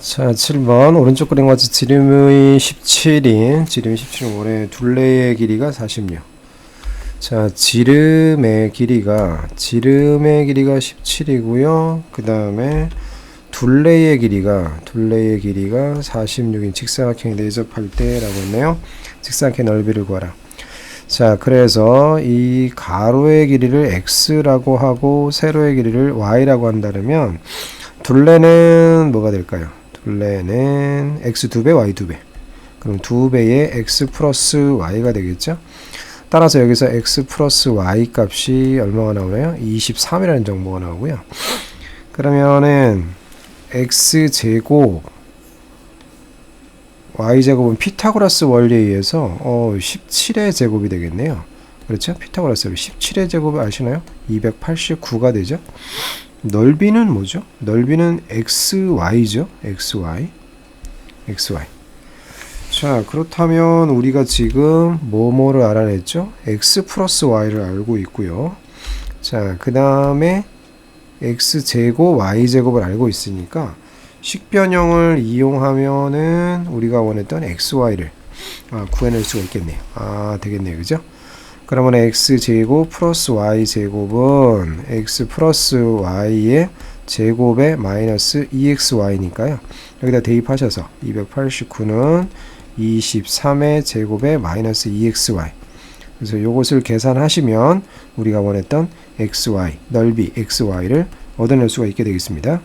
자, 7번 오른쪽 그림 같이 지름의 17인 지름이 17인 원의 둘레의 길이가 46. 자, 지름의 길이가 지름의 길이가 17이고요. 그다음에 둘레의 길이가 둘레의 길이가 46인 직사각형에 내접할 때라고 했네요. 직사각형 넓이를 구하라. 자, 그래서 이 가로의 길이를 x라고 하고 세로의 길이를 y라고 한다면 둘레는 뭐가 될까요? 둘레는 x 2배, y 2배. 그럼 2배의 x 플러스 y가 되겠죠? 따라서 여기서 x 플러스 y 값이 얼마가 나오나요? 23이라는 정보가 나오고요. 그러면은 x 제곱 y 제곱은 피타고라스 원리에 의해서 어 17의 제곱이 되겠네요. 그렇죠? 피타고라스 원리 17의 제곱을 아시나요? 289가 되죠. 넓이는 뭐죠? 넓이는 xy죠. xy. xy. 자, 그렇다면 우리가 지금 뭐뭐를 알아냈죠? x 플러스 y를 알고 있고요. 자, 그 다음에 x 제곱 y 제곱을 알고 있으니까 식변형을 이용하면은 우리가 원했던 xy를 아, 구해낼 수가 있겠네요. 아, 되겠네요. 그죠? 그러면 x 제곱 플러스 y 제곱은 x 플러스 y의 제곱에 마이너스 2xy니까요. 여기다 대입하셔서 289는 23의 제곱에 마이너스 2xy. 그래서 이것을 계산하시면 우리가 원했던 xy 넓이 xy를 얻어낼 수가 있게 되겠습니다.